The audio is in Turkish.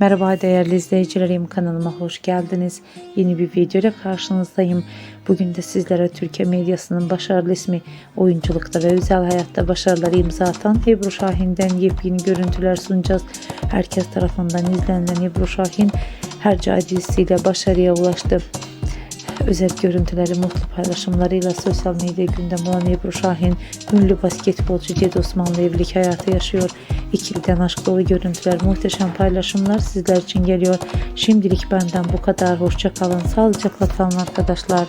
Merhaba değerli izleyicilerim kanalıma hoş geldiniz. Yeni bir video ile karşınızdayım. Bugün de sizlere Türkiye medyasının başarılı ismi oyunculukta ve özel hayatta başarıları imza atan Ebru Şahin'den yepyeni görüntüler sunacağız. Herkes tarafından izlenen Ebru Şahin her dizisiyle başarıya ulaştı. Özel görüntüleri, mutlu paylaşımlarıyla sosyal medya gündem olan Ebru Şahin, ünlü basketbolcu Cedi Osmanlı evlilik hayatı yaşıyor. İkiliden aşk dolu görüntüler, muhteşem paylaşımlar sizler için geliyor. Şimdilik benden bu kadar. Hoşça kalın, sağlıcakla kalın arkadaşlar.